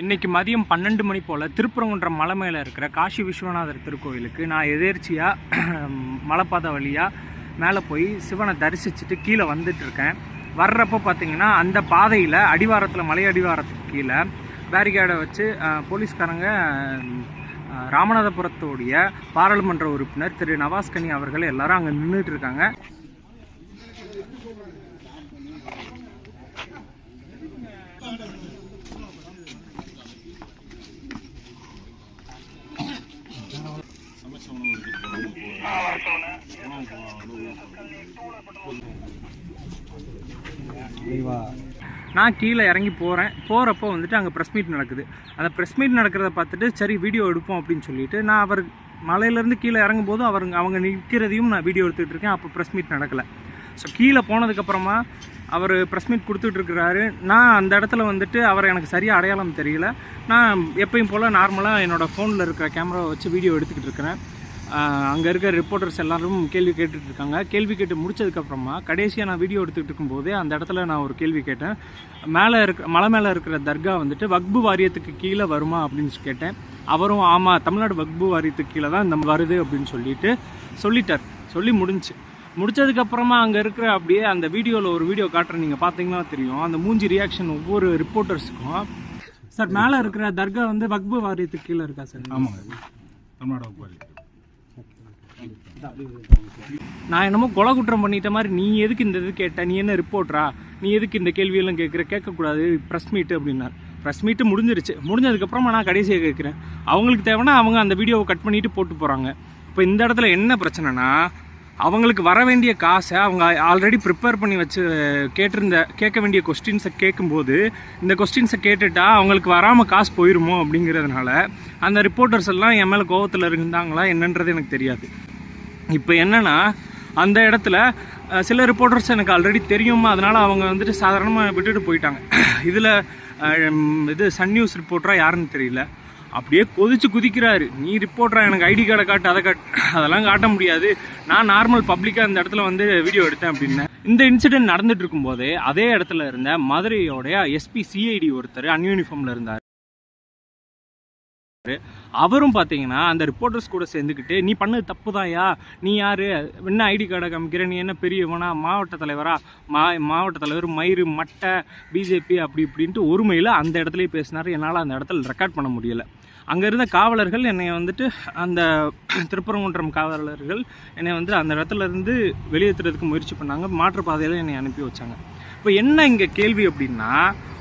இன்னைக்கு மதியம் பன்னெண்டு மணி போல் திருப்பரங்குன்றம் மலை மேலே இருக்கிற காசி விஸ்வநாதர் திருக்கோயிலுக்கு நான் எதேர்ச்சியாக மலைப்பாதை வழியாக மேலே போய் சிவனை தரிசிச்சுட்டு கீழே வந்துட்டுருக்கேன் வர்றப்போ பார்த்தீங்கன்னா அந்த பாதையில் அடிவாரத்தில் மலை அடிவாரத்துக்கு கீழே பேரிகேடை வச்சு போலீஸ்காரங்க ராமநாதபுரத்தோடைய ராமநாதபுரத்துடைய பாராளுமன்ற உறுப்பினர் திரு நவாஸ்கனி அவர்கள் எல்லாரும் அங்கே நின்றுட்டு இருக்காங்க. நான் கீழே இறங்கி போகிறேன் போகிறப்போ வந்துட்டு அங்கே ப்ரெஸ் மீட் நடக்குது. அந்த ப்ரெஸ் மீட் நடக்கிறத பார்த்துட்டு சரி வீடியோ எடுப்போம் அப்படின்னு சொல்லிட்டு நான் அவர் மலையிலேருந்து கீழே இறங்கும்போது அவர் அவங்க நிற்கிறதையும் நான் வீடியோ எடுத்துகிட்டு இருக்கேன். அப்போ ப்ரெஸ் மீட் நடக்கலை. ஸோ கீழே போனதுக்கப்புறமா அவர் ப்ரெஸ் மீட் கொடுத்துட்ருக்கிறாரு நான் அந்த இடத்துல வந்துட்டு அவரை எனக்கு சரியாக அடையாளம் தெரியல. நான் எப்பயும் போல் நார்மலாக என்னோடய ஃபோனில் இருக்கிற கேமராவை வச்சு வீடியோ எடுத்துக்கிட்டு இருக்கிறேன். அங்கே இருக்க ரிப்போர்ட்டர்ஸ் எல்லாரும் கேள்வி கேட்டுட்ருக்காங்க கேள்வி கேட்டு முடிச்சதுக்கப்புறமா கடைசியாக நான் வீடியோ எடுத்துகிட்டு இருக்கும்போதே அந்த இடத்துல நான் ஒரு கேள்வி கேட்டேன். மேலே இருக்க மலை மேலே இருக்கிற தர்கா வந்துட்டு வக்பு வாரியத்துக்கு கீழே வருமா அப்படின்னு கேட்டேன். அவரும் ஆமாம் தமிழ்நாடு வக்பு வாரியத்துக்கு கீழே தான் இந்த வருது அப்படின்னு சொல்லிட்டு சொல்லிட்டார். சொல்லி முடிஞ்சு. முடிச்சதுக்கப்புறமா அங்கே இருக்கிற அப்படியே அந்த வீடியோவில் ஒரு வீடியோ காட்டுறேன். நீங்கள் பார்த்தீங்கன்னா தெரியும். அந்த மூஞ்சி ரியாக்ஷன் ஒவ்வொரு ரிப்போர்ட்டர்ஸுக்கும் சார் மேலே இருக்கிற தர்கா வந்து வக்பு வாரியத்துக்கு கீழே இருக்கா சார்? ஆமாம் தமிழ்நாடு வகுப்பாளி நான் என்னமோ கொலை குற்றம் பண்ணிட்ட மாதிரி நீ எதுக்கு இந்த இது கேட்ட? நீ என்ன ரிப்போர்ட்டரா நீ எதுக்கு இந்த கேள்வியெல்லாம் கேட்குற கேட்கக்கூடாது. ப்ரெஸ் மீட்டு அப்படின்னார். ப்ரெஸ் மீட்டு முடிஞ்சிருச்சு. முடிஞ்சதுக்கப்புறமா நான் கடைசியாக கேட்குறேன் அவங்களுக்கு தேவைன்னா அவங்க அந்த வீடியோவை கட் பண்ணிட்டு போட்டு போகிறாங்க இப்போ இந்த இடத்துல என்ன பிரச்சனைனா அவங்களுக்கு வர வேண்டிய காசை அவங்க ஆல்ரெடி ப்ரிப்பேர் பண்ணி வச்சு கேட்டிருந்த கேட்க வேண்டிய கொஸ்டின்ஸை கேட்கும்போது இந்த கொஸ்டின்ஸை கேட்டுட்டா அவங்களுக்கு வராமல் காசு போயிருமோ அப்படிங்கிறதுனால அந்த ரிப்போர்ட்டர்ஸ் எல்லாம் என் மேலே கோவத்தில் இருந்தாங்களா என்னன்றது எனக்கு தெரியாது. இப்போ என்னென்னா அந்த இடத்துல சில ரிப்போர்ட்டர்ஸ் எனக்கு ஆல்ரெடி தெரியுமா? அதனால் அவங்க வந்துட்டு சாதாரணமாக விட்டுட்டு போயிட்டாங்க. இதில் இது சன் நியூஸ் ரிப்போர்ட்டராக யாருன்னு தெரியல. அப்படியே கொதிச்சு குதிக்கிறாரு. நீ ரிப்போர்ட்டரா எனக்கு ஐடி கார்டை காட்டு அதை காட்டு. அதெல்லாம் காட்ட முடியாது. நான் நார்மல் பப்ளிக்காக இந்த இடத்துல வந்து வீடியோ எடுத்தேன் அப்படின்னு. இந்த இன்சிடென்ட் நடந்துட்டு இருக்கும்போதே அதே இடத்துல இருந்த மதுரையோடைய எஸ்பி சிஐடி ஒருத்தர் அன்யூனிஃபார்மில் இருந்தார். அவரும் பார்த்தீங்கன்னா அந்த ரிப்போர்ட்டர்ஸ் கூட சேர்ந்துக்கிட்டு நீ பண்ணது தப்பு தான்யா நீ யார்? என்ன ஐடி கார்டை காமிக்கிற? நீ என்ன பெரியவனா மாவட்ட தலைவரா? மா மாவட்ட தலைவர் மயிறு மட்டை பிஜேபி அப்படி இப்படின்ட்டு ஒருமையில் அந்த இடத்துலையே பேசினார். என்னால் அந்த இடத்துல ரெக்கார்ட் பண்ண முடியலை. அங்கே இருந்த காவலர்கள் என்னை வந்துட்டு அந்த திருப்பரங்குன்றம் காவலர்கள் என்னை வந்து அந்த இடத்துல இருந்து வெளியேற்றுறதுக்கு முயற்சி பண்ணாங்க. மாற்றுப்பாதையில் என்னை அனுப்பி வச்சாங்க. இப்போ என்ன இங்கே கேள்வி அப்படின்னா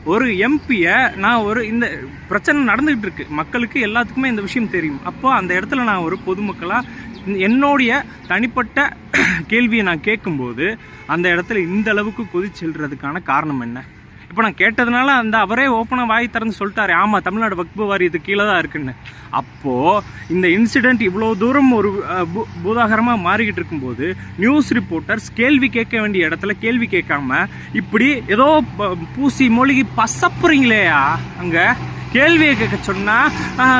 ஒரு எம்பியை நான் ஒரு இந்த பிரச்சனை நடந்துகிட்டு இருக்கு. மக்களுக்கு எல்லாத்துக்குமே இந்த விஷயம் தெரியும். அப்போ அந்த இடத்துல நான் ஒரு பொதுமக்களாக என்னுடைய தனிப்பட்ட கேள்வியை நான் கேட்கும்போது அந்த இடத்துல இந்த அளவுக்கு கொதிச்செல்றதுக்கான காரணம் என்ன? இப்போ நான் கேட்டதுனால அந்த அவரே ஓப்பனாக வாய் திறந்து சொல்லிட்டாரு. ஆமாம் தமிழ்நாடு வக்பு வாரியத்துக்கு கீழே தான் இருக்குன்னு. அப்போது இந்த இன்சிடெண்ட் இவ்வளோ தூரம் ஒரு பூதாகரமாக மாறிக்கிட்டு இருக்கும்போது நியூஸ் ரிப்போர்ட்டர்ஸ் கேள்வி கேட்க வேண்டிய இடத்துல கேள்வி கேட்காம இப்படி ஏதோ ப- பூசி மொழிகி பசப்புறீங்களேயா அங்கே? கேள்வியை கேட்க சொன்னால்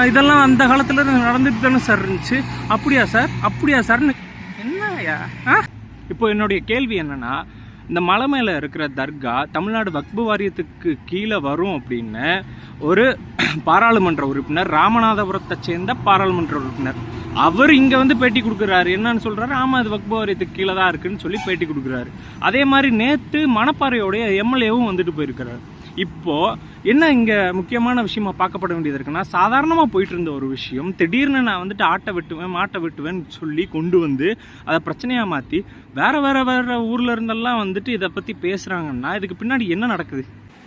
இதெல்லாம் அந்த காலத்தில் நடந்துட்டு தானே சார் இருந்துச்சு. அப்படியா சார் அப்படியா சார்னு என்னயா ஆ? இப்போ என்னுடைய கேள்வி என்னென்னா இந்த மலை மேலே இருக்கிற தர்கா தமிழ்நாடு வக்பு வாரியத்துக்கு கீழே வரும் அப்படின்னு ஒரு பாராளுமன்ற உறுப்பினர் ராமநாதபுரத்தை சேர்ந்த பாராளுமன்ற உறுப்பினர். அவர் இங்கே வந்து பேட்டி கொடுக்குறாரு. என்னன்னு சொல்கிறாரு ஆமாம் அது வக்பு வாரியத்துக்கு கீழே தான் இருக்குன்னு சொல்லி பேட்டி கொடுக்குறாரு. அதே மாதிரி நேற்று மணப்பாறையோடைய எம்எல்ஏவும் வந்துட்டு போயிருக்கிறார். இப்போது என்ன இங்கே முக்கியமான விஷயமா பார்க்கப்பட வேண்டியது இருக்குன்னா சாதாரணமாக போயிட்டு இருந்த ஒரு விஷயம் திடீர்னு நான் வந்துட்டு ஆட்டை வெட்டுவேன் மாட்டை வெட்டுவேன்னு சொல்லி கொண்டு வந்து அதை பிரச்சனையாக மாற்றி வேறு வேறு வேறு ஊரில் இருந்தெல்லாம் வந்துட்டு இதை பற்றி பேசுகிறாங்கன்னா இதுக்கு பின்னாடி என்ன நடக்குது?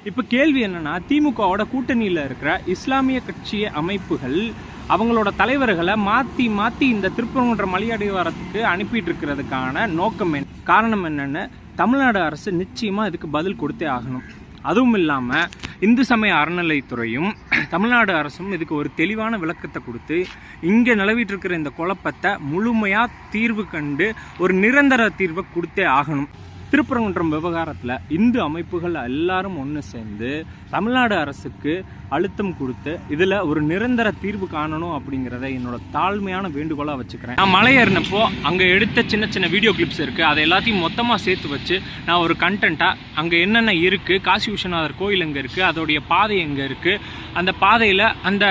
இப்போ கேள்வி என்னென்னா திமுகவோட கூட்டணியில் இருக்கிற இஸ்லாமிய கட்சிய அமைப்புகள் அவங்களோட தலைவர்களை மாற்றி மாற்றி இந்த திருப்பரங்குன்ற மலையடிவாரத்துக்கு அனுப்பிட்டு இருக்கிறதுக்கான நோக்கம் என்ன? காரணம் என்னென்னு தமிழ்நாடு அரசு நிச்சயமாக இதுக்கு பதில் கொடுத்தே ஆகணும். அதுவும் இல்லாமல் இந்து சமய அறநிலைத்துறையும் தமிழ்நாடு அரசும் இதுக்கு ஒரு தெளிவான விளக்கத்தை கொடுத்து இங்கே நிலவிட்டு இருக்கிற இந்த குழப்பத்தை முழுமையாக தீர்வு கண்டு ஒரு நிரந்தர தீர்வை கொடுத்தே ஆகணும். திருப்பரங்குன்றம் விவகாரத்தில் இந்து அமைப்புகள் எல்லாரும் ஒன்று சேர்ந்து தமிழ்நாடு அரசுக்கு அழுத்தம் கொடுத்து இதில் ஒரு நிரந்தர தீர்வு காணணும் அப்படிங்கிறத என்னோட தாழ்மையான வேண்டுகோளாக வச்சுக்கிறேன். நான் மலை ஏறினப்போ அங்கே எடுத்த சின்ன சின்ன வீடியோ கிளிப்ஸ் இருக்குது அதை எல்லாத்தையும் மொத்தமாக சேர்த்து வச்சு நான் ஒரு கண்டென்ட்டாக அங்கே என்னென்ன இருக்குது காசி விஸ்வநாதர் கோயில் எங்கே இருக்குது அதோடைய பாதை எங்கே இருக்குது அந்த பாதையில் அந்த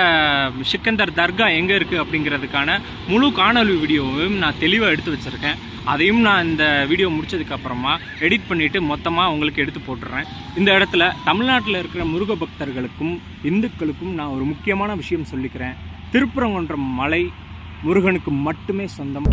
சிக்கந்தர் தர்கா எங்கே இருக்குது அப்படிங்கிறதுக்கான முழு காணொலி வீடியோவையும் நான் தெளிவாக எடுத்து வச்சுருக்கேன். அதையும் நான் இந்த வீடியோ முடிச்சதுக்கப்புறமா எடிட் பண்ணிவிட்டு மொத்தமாக உங்களுக்கு எடுத்து போட்டுறேன். இந்த இடத்துல தமிழ்நாட்டில் இருக்கிற முருக பக்தர்களுக்கும் இந்துக்களுக்கும் நான் ஒரு முக்கியமான விஷயம் சொல்லிக்கிறேன். திருப்பரங்குன்றம் மலை முருகனுக்கு மட்டுமே சொந்தம்